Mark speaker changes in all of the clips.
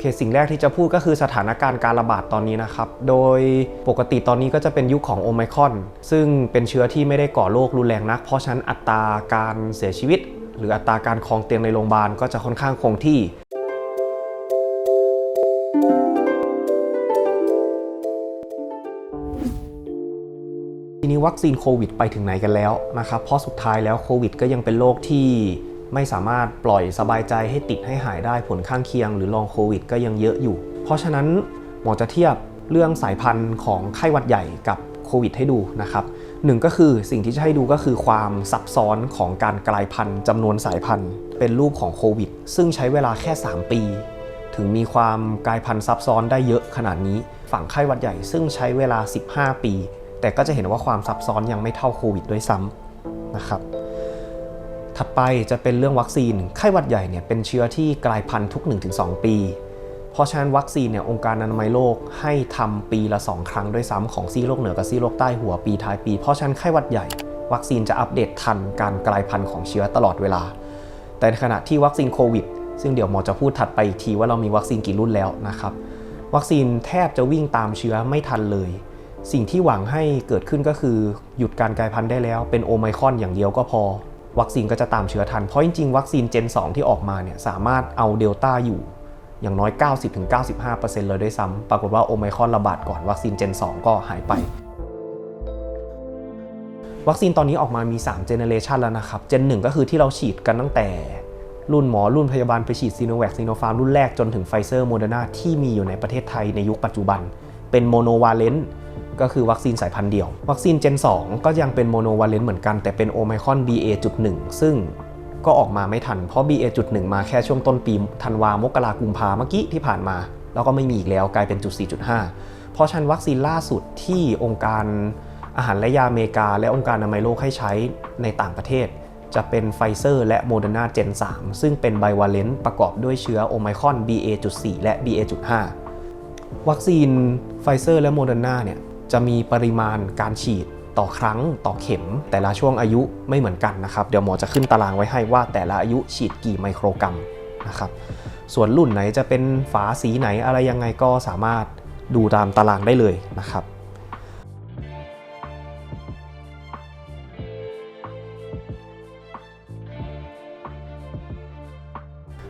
Speaker 1: เคสิ่งแรกที่จะพูดก็คือสถานการณ์การระบาดตอนนี้นะครับ โดยปกติตอนนี้ก็จะเป็นยุคของโอไมครอน ซึ่งเป็นเชื้อที่ไม่ได้ก่อโรครุนแรงนัก เพราะฉะนั้นอัตราการเสียชีวิต หรืออัตราการคลองเตียงในโรงพยาบาลก็จะค่อนข้างคงที่ทีนี้วัคซีนโควิดไปถึงไหนกันแล้วนะครับ เพราะสุดท้ายแล้วโควิดก็ยังเป็นโรคที่ ไม่สามารถปล่อยสบายใจให้ติดให้หายได้ผลข้างเคียงหรือลองโควิดก็ยังเยอะอยู่ เพราะฉะนั้นหมอจะเทียบเรื่องสายพันธุ์ของไข้หวัดใหญ่กับโควิดให้ดูนะครับหนึ่งก็คือสิ่งที่จะให้ดูก็คือความซับซ้อนของการกลายพันธุ์จำนวนสายพันธุ์ เป็นรูปของโควิด ซึ่งใช้เวลาแค่ 3 ปี ถึงมีความกลายพันธุ์ซับซ้อนได้เยอะขนาดนี้ ฝั่งไข้หวัดใหญ่ซึ่งใช้เวลา 15 ปี แต่ก็จะเห็นว่าความซับซ้อนยังไม่เท่าโควิดด้วยซ้ำนะครับ ถัดไปจะเป็นเรื่องวัคซีน ไข้หวัดใหญ่เนี่ยเป็นเชื้อที่กลายพันธุ์ทุก 1-2 ปี เพราะฉะนั้นวัคซีนเนี่ยองค์การอนามัยโลกให้ทำปีละ 2 ครั้งด้วยซ้ำของซีโรคเหนือกับซีโรคใต้หัวปีท้ายปี เพราะฉะนั้นไข้หวัดใหญ่ วัคซีนจะอัปเดตทันการกลายพันธุ์ของเชื้อตลอดเวลา แต่ในขณะที่วัคซีนโควิดซึ่งเดี๋ยวหมอจะพูดถัดไปอีกทีว่าเรามีวัคซีนกี่รุ่นแล้วนะครับ วัคซีนแทบจะวิ่งตามเชื้อไม่ทันเลย สิ่งที่หวังให้เกิดขึ้นก็คือหยุดการกลายพันธุ์ได้แล้ว เป็นโอไมครอนอย่างเดียวก็พอ วัคซีนก็จะตามเชื้อทัน เพราะจริงๆ วัคซีนเจน 2 ที่ออกมาเนี่ยสามารถเอาเดลต้าอยู่อย่างน้อย 90-95%เลยด้วยซ้ำปรากฏว่าโอไมครอนระบาดก่อนวัคซีนเจน 2 ก็หายไป วัคซีนตอนนี้ออกมามี3เจเนเรชันแล้วนะครับ เจน 1 ก็คือที่เราฉีดกันตั้งแต่ รุ่นหมอรุ่นพยาบาลไปฉีดซีโนแวคซีโนฟาร์มรุ่นแรกจนถึงไฟเซอร์โมเดอร์นาที่มีอยู่ในประเทศไทยในยุคปัจจุบัน เป็นโมโนวาเลนต์ ก็คือวัคซีนสายพันธุ์เดียว วัคซีนเจน 2 ก็ยังเป็นโมโนวาเลนต์เหมือนกันแต่เป็นโอไมคอน BA.1 ซึ่งก็ออกมาไม่ทัน เพราะ BA.1 มาแค่ช่วงต้นปีธันวามกรากุมภาเมื่อกี้ที่ผ่านมา แล้วก็ไม่มีอีกแล้วกลายเป็นจุด 4.5 เพราะฉันวัคซีนล่าสุดที่องค์การอาหารและยาอเมริกา และองค์การอนามัยโลกให้ใช้ในต่างประเทศ จะเป็นไฟเซอร์และโมเดอร์นาเจน 3 ซึ่งเป็นไบวาเลนต์ประกอบด้วยเชื้อโอไมคอน BA.4 และ BA.5 วัคซีนไฟเซอร์และโมเดอร์นาเนี่ย จะมีปริมาณการฉีดต่อครั้งต่อเข็ม แต่ละช่วงอายุไม่เหมือนกันนะครับ เดี๋ยวหมอจะขึ้นตารางไว้ให้ว่าแต่ละอายุฉีดกี่ไมโครกรัมนะครับส่วนรุ่นไหนจะเป็นฝาสีไหนอะไรยังไงก็สามารถดูตามตารางได้เลยนะครับ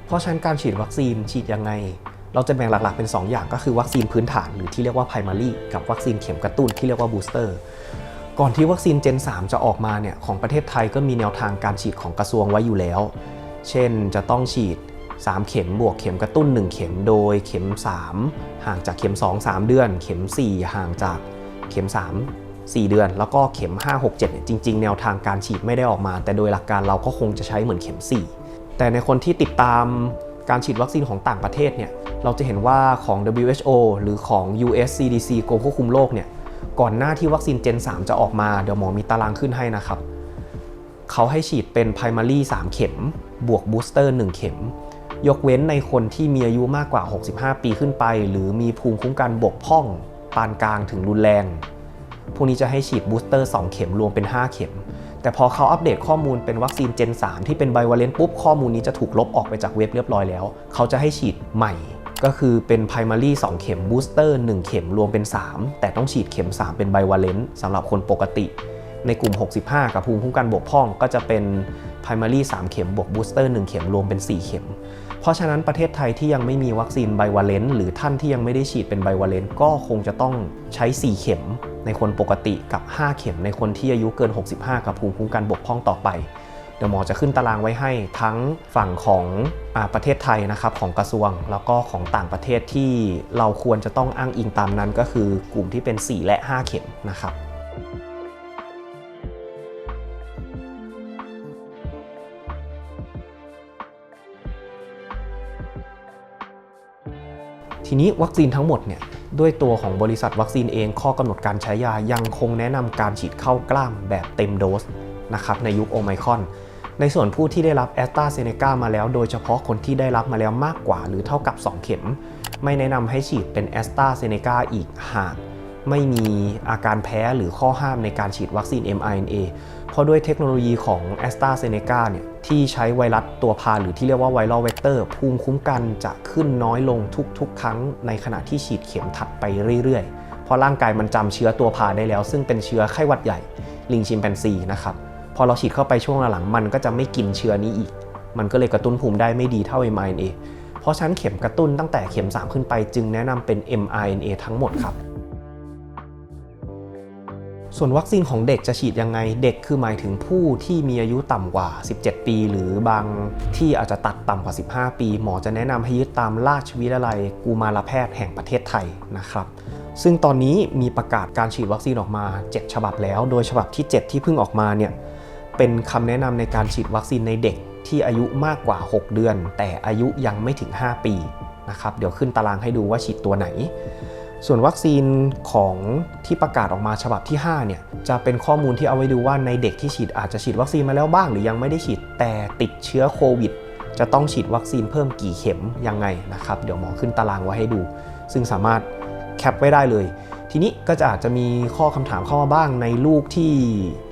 Speaker 1: เพราะฉะนั้นการฉีดวัคซีนฉีดยังไง เราจะแบ่งหลักๆเป็น 2 อย่างก็คือวัคซีนพื้นฐานหรือที่เรียกว่า primary กับวัคซีนเข็มกระตุ้นที่เรียกว่า booster ก่อนที่วัคซีนเจน 3 จะออกมาเนี่ยของประเทศไทยก็มีแนวทางการฉีดของกระทรวงไว้อยู่แล้ว เช่นจะต้องฉีด 3 เข็มบวกเข็มกระตุ้น 1 เข็มโดยเข็ม 3 ห่างจากเข็ม 2 3 เดือน เข็ม 4 ห่างจากเข็ม 3 4 เดือน แล้วก็เข็ม 5 6 7เนี่ยจริง ๆ แนวทางการฉีดไม่ได้ออกมา แต่โดยหลักการเราก็คงจะใช้เหมือนเข็ม 4 แต่ในคนที่ติดตาม การฉีดวัคซีนของต่างประเทศเนี่ยเราจะเห็นว่าของ WHO หรือของ US CDC กรมควบคุมโรคเนี่ยก่อนหน้าที่วัคซีนเจน 3 จะออกมาเดี๋ยวหมอมีตารางขึ้นให้นะครับ เขาให้ฉีดเป็น primary 3 เข็ม บวก booster 1 เข็ม ยกเว้นในคนที่มีอายุมากกว่า 65 ปีขึ้นไป หรือมีภูมิคุ้มกันบกพร่อง ปานกลางถึงรุนแรง พวกนี้จะให้ฉีดบูสเตอร์ 2 เข็มรวมเป็น 5 เข็ม แต่พอเขาอัปเดตข้อมูลเป็นวัคซีนเจน 3 ที่เป็นไบวาเลนต์ปุ๊บ ข้อมูลนี้จะถูกลบออกไปจากเว็บเรียบร้อยแล้ว เขาจะให้ฉีดใหม่ก็คือเป็น primary 2 เข็มบูสเตอร์1เข็มรวมเป็น 3 แต่ต้องฉีดเข็ม 3 เป็นไบวาเลนต์สำหรับคนปกติ ในกลุ่ม 65 กับภูมิคุ้มกันบกพร่อง ก็จะเป็น primary 3 เข็มบวกบูสเตอร์1เข็มรวมเป็น 4 เข็ม เพราะฉะนั้นประเทศไทยที่ยังไม่มีวัคซีนไบวาเลนต์หรือท่านที่ยังไม่ได้ฉีดเป็นไบวาเลนต์ก็คงจะต้องใช้ 4 เข็ม ในคนปกติกับ 5 เข็ม ในคนที่อายุเกิน 65 กับภูมิคุ้มกันบกพร่องต่อไปเดี๋ยวหมอจะขึ้นตารางไว้ให้ทั้งฝั่งของอประเทศไทยนะครับของกระทรวง แล้วก็ของต่างประเทศที่เราควรจะต้องอ้างอิงตามนั้นก็คือกลุ่มที่เป็น 4 และ 5 เข็มนะครับ ทีนี้วัคซีนทั้งหมดเนี่ยด้วยตัวของบริษัทวัคซีนเองข้อกำหนดการใช้ยายังคงแนะนำการฉีดเข้ากล้ามแบบเต็มโดสนะครับในยุคโอไมคอนในส่วนผู้ที่ได้รับแอสตราเซเนกามาแล้ว โดยเฉพาะคนที่ได้รับมาแล้วมากกว่า หรือเท่ากับ 2 เข็ม ไม่แนะนำให้ฉีดเป็นแอสตราเซเนกาอีกหาก ไม่มีอาการแพ้หรือข้อห้ามในการฉีดวัคซีน mRNA เพราะด้วยเทคโนโลยีของ a s t r a z เซ e c a เนี่ยที่ใช้ไวรัสตัวพาหรือที่เรียกว่าไวรัลเวกเตอร์ภูมิคุ้มกันจะขึ้นน้อยลงทุกๆ ครั้งในขณะที่ฉีดเข็มถัดไปเรื่อยๆ เพราะร่างกายมันจำเชื้อตัวพาได้แล้ว ซึ่งเป็นเชื้อไข้หวัดใหญ่ลิงชิมแปนซีนะครับพอเราฉีดเข้าไปช่วงหลังๆมันก็จะไม่กินเชื้อนี้อีก มันก็เลยกระตุ้นภูมิได้ไม่ดีเท่า mRNA เพราะฉะนั้นเข็มกระตุ้นตั้งแต่เข็ม 3 ขึ้นไปจึงแนะนำเป็น mRNA ทั้งหมดครับ ส่วนวัคซีนของเด็กจะฉีดยังไง เด็กคือหมายถึงผู้ที่มีอายุต่ำกว่า 17 ปี หรือบางที่อาจจะตัดต่ำกว่า 15 ปี หมอจะแนะนำให้ยึดตามราชวิทยาลัยกุมารแพทย์แห่งประเทศไทยนะครับ ซึ่งตอนนี้มีประกาศการฉีดวัคซีนออกมา 7 ฉบับแล้ว โดยฉบับที่ 7 ที่เพิ่งออกมาเนี่ยเป็นคำแนะนำในการฉีดวัคซีนในเด็กที่อายุมากกว่า 6 เดือน แต่อายุยังไม่ถึง 5 ปีนะครับเดี๋ยวขึ้นตารางให้ดูว่าฉีดตัวไหน ส่วนวัคซีนของที่ประกาศออกมาฉบับที่5เนี่ยจะเป็นข้อมูลที่เอาไว้ดูว่าในเด็กที่ฉีดอาจจะฉีดวัคซีนมาแล้วบ้างหรือยังไม่ได้ฉีดแต่ติดเชื้อโควิด จะต้องฉีดวัคซีนเพิ่มกี่เข็มยังไงนะครับ เดี๋ยวหมอขึ้นตารางไว้ให้ดู ซึ่งสามารถแคปไว้ได้เลย ทีนี้ก็จะอาจจะมีข้อคำถามเข้ามาบ้างในลูกที่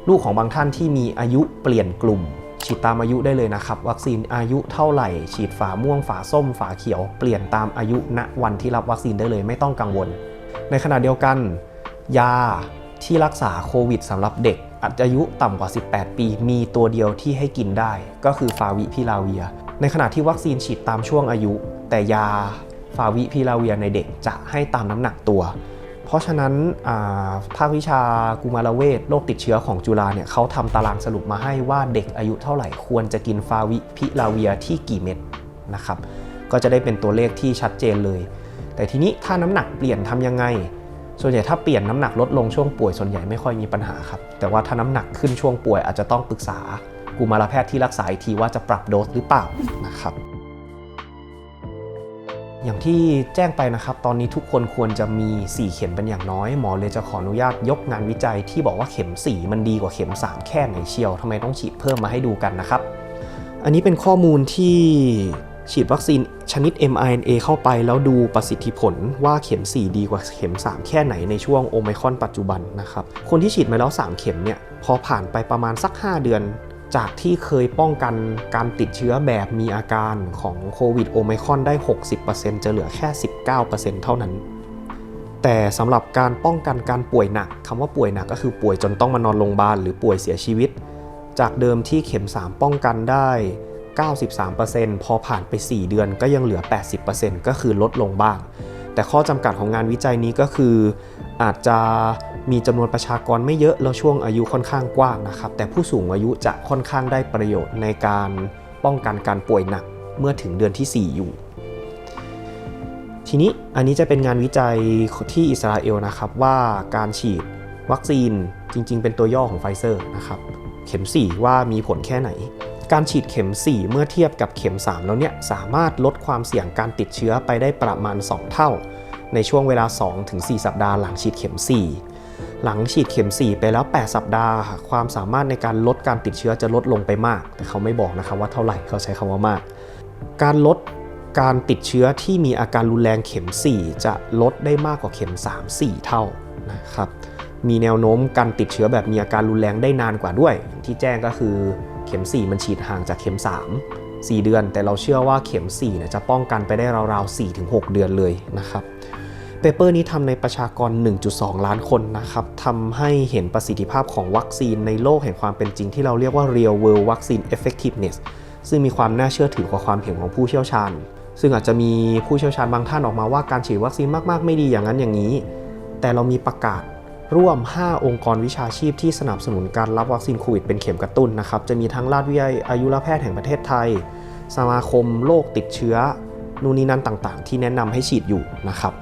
Speaker 1: ลูกของบางท่านที่มีอายุเปลี่ยนกลุ่ม ฉีดตามอายุได้เลยนะครับ วัคซีนอายุเท่าไหร่ ฉีดฝาม่วงฝาส้มฝาเขียว เปลี่ยนตามอายุณวันที่รับวัคซีนได้เลยไม่ต้องกังวล ในขณะเดียวกัน ยาที่รักษาโควิดสำหรับเด็กอายุต่ำกว่า 18 ปี มีตัวเดียวที่ให้กินได้ ก็คือฟาวิพิลาเวีย ในขณะที่วัคซีนฉีดตามช่วงอายุ แต่ยาฟาวิพิลาเวียในเด็กจะให้ตามน้ำหนักตัว เพราะฉะนั้นภาควิชากุมารเวชโรคติดเชื้อของจุฬาเนี่ยเขาทำตารางสรุปมาให้ว่าเด็กอายุเท่าไหร่ ควรจะกินฟาวิพิลาเวียที่กี่เม็ดนะครับก็จะได้เป็นตัวเลขที่ชัดเจนเลย แต่ทีนี้ถ้าน้ำหนักเปลี่ยนทำยังไง ส่วนใหญ่ถ้าเปลี่ยนน้ำหนักลดลงช่วงป่วยส่วนใหญ่ไม่ค่อยมีปัญหาครับ แต่ว่าถ้าน้ำหนักขึ้นช่วงป่วยอาจจะต้องปรึกษากุมารแพทย์ที่รักษาอีกทีว่าจะปรับโดสหรือเปล่านะครับ อย่างที่แจ้งไปนะครับ ตอนนี้ทุกคนควรจะมี 4 เข็มเป็นอย่างน้อย หมอเลยจะขออนุญาตยกงานวิจัยที่บอกว่าเข็ม 4 มันดีกว่าเข็ม 3 แค่ไหนเชียวทำไมต้องฉีดเพิ่มมาให้ดูกันนะครับ อันนี้เป็นข้อมูลที่ฉีดวัคซีนชนิด mRNA เข้าไปแล้วดูประสิทธิผลว่าเข็ม 4 ดีกว่าเข็ม 3 แค่ไหนในช่วงโอไมครอนปัจจุบันนะครับ คนที่ฉีดมาแล้ว 3 เข็มเนี่ย พอผ่านไปประมาณสัก 5 เดือน จากที่เคยป้องกันการติดเชื้อแบบมีอาการของโควิดโอไมคอนได้ 60%จะเหลือแค่ 19%เท่านั้น แต่สำหรับการป้องกันการป่วยหนักคำว่าป่วยหนักก็คือป่วยจนต้องมานอนโรงพยาบาลหรือป่วยเสียชีวิต จากเดิมที่เข็ม 3 ป้องกันได้ 93%พอผ่านไป 4 เดือนก็ยังเหลือ 80%ก็คือลดลงบ้าง แต่ข้อจำกัดของงานวิจัยนี้ก็คือ อาจจะมีจำนวนประชากรไม่เยอะแล้วช่วงอายุค่อนข้างกว้างนะครับ แต่ผู้สูงอายุจะค่อนข้างได้ประโยชน์ในการป้องกันการป่วยหนักเมื่อถึงเดือนที่ 4 อยู่ ทีนี้อันนี้จะเป็นงานวิจัยที่อิสราเอลนะครับว่าการฉีดวัคซีนจริง ๆ เป็นตัวย่อของไฟเซอร์นะครับ เข็ม 4 ว่ามีผลแค่ไหน การฉีดเข็ม 4 เมื่อเทียบกับเข็ม 3 แล้วเนี่ยสามารถลดความเสี่ยงการติดเชื้อไปได้ประมาณ 2 เท่า ในช่วงเวลา 2-4 สัปดาห์หลังฉีดเข็ม 4 หลังฉีดเข็ม 4 ไปแล้ว 8 สัปดาห์ ความสามารถในการลดการติดเชื้อจะลดลงไปมาก แต่เขาไม่บอกนะครับว่าเท่าไหร่เขาใช้คำว่ามาก การลดการติดเชื้อที่มีอาการรุนแรงเข็ม 4 จะลดได้มากกว่าเข็ม 3 4 เท่านะครับมีแนวโน้มการติดเชื้อแบบมีอาการรุนแรงได้นานกว่าด้วย ที่แจ้งก็คือ เข็ม 4 มันฉีดห่างจากเข็ม 3 4 เดือน แต่เราเชื่อว่าเข็ม4เนี่ยจะป้องกันไปได้ราวๆ4-6 เดือนเลยนะครับเปเปอร์นี้ทำในประชากร 1.2 ล้านคนนะครับทำให้เห็นประสิทธิภาพของวัคซีนในโลกแห่งความเป็นจริงที่เราเรียกว่า real world vaccine effectiveness ซึ่งมีความน่าเชื่อถือกว่าความเห็นของผู้เชี่ยวชาญ ซึ่งอาจจะมีผู้เชี่ยวชาญบางท่านออกมาว่าการฉีดวัคซีนมากๆ ไม่ดีอย่างนั้นอย่างนี้ แต่เรามีประกาศ ร่วม 5 องค์กรวิชาชีพที่สนับสนุนการรับวัคซีนโควิดเป็นเข็มกระตุ้นนะครับ จะมีทั้งราชวิทยาอายุรแพทย์แห่งประเทศไทย สมาคมโรคติดเชื้อ นู่นนี่นั่นต่างๆ ที่แนะนำให้ฉีดอยู่นะครับ